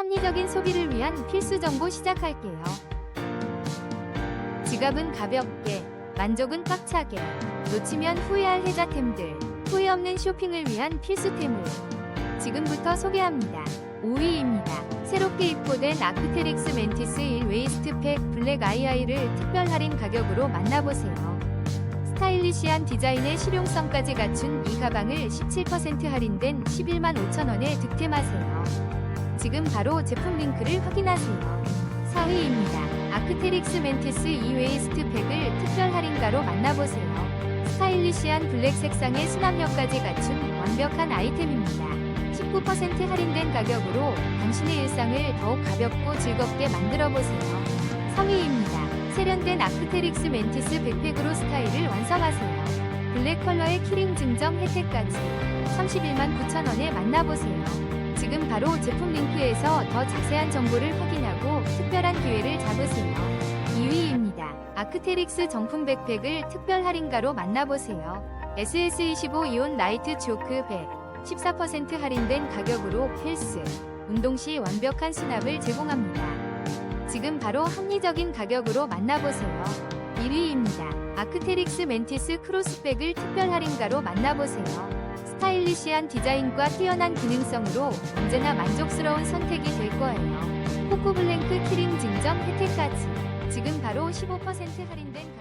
합리적인 소비를 위한 필수 정보 시작할게요. 지갑은 가볍게, 만족은 꽉차게, 놓치면 후회할 혜자템들, 후회 없는 쇼핑을 위한 필수템을 지금부터 소개합니다. 5위입니다. 새롭게 입고된 아크테릭스 멘티스 1 웨이스트팩 블랙 아이아이를 특별 할인 가격으로 만나보세요. 스타일리시한 디자인의 실용성까지 갖춘 이 가방을 17% 할인된 11만 5천 원에 득템하세요. 지금 바로 제품 링크를 확인하세요. 4위입니다. 아크테릭스 멘티스 2 웨이스트 팩을 특별 할인가로 만나보세요. 스타일리시한 블랙 색상의 수납력까지 갖춘 완벽한 아이템입니다. 19% 할인된 가격으로 당신의 일상을 더욱 가볍고 즐겁게 만들어보세요. 3위입니다. 세련된 아크테릭스 멘티스 백팩으로 스타일을 완성하세요. 블랙 컬러의 키링 증정 혜택까지 31만 9천원에 만나보세요. 지금 바로 제품 링크에서 더 자세한 정보를 확인하고 특별한 기회를 잡으세요. 2위입니다. 아크테릭스 정품 백팩을 특별 할인가로 만나보세요. SS25 이온 라이트 초크 백14% 할인된 가격으로 필수, 운동 시 완벽한 수납을 제공합니다. 지금 바로 합리적인 가격으로 만나보세요. 1위입니다. 아크테릭스 멘티스 크로스백을 특별 할인가로 만나보세요. 스타일리시한 디자인과 뛰어난 기능성으로 언제나 만족스러운 선택이 될 거예요. 코코블랭크 키링 증정 혜택까지 지금 바로 15% 할인된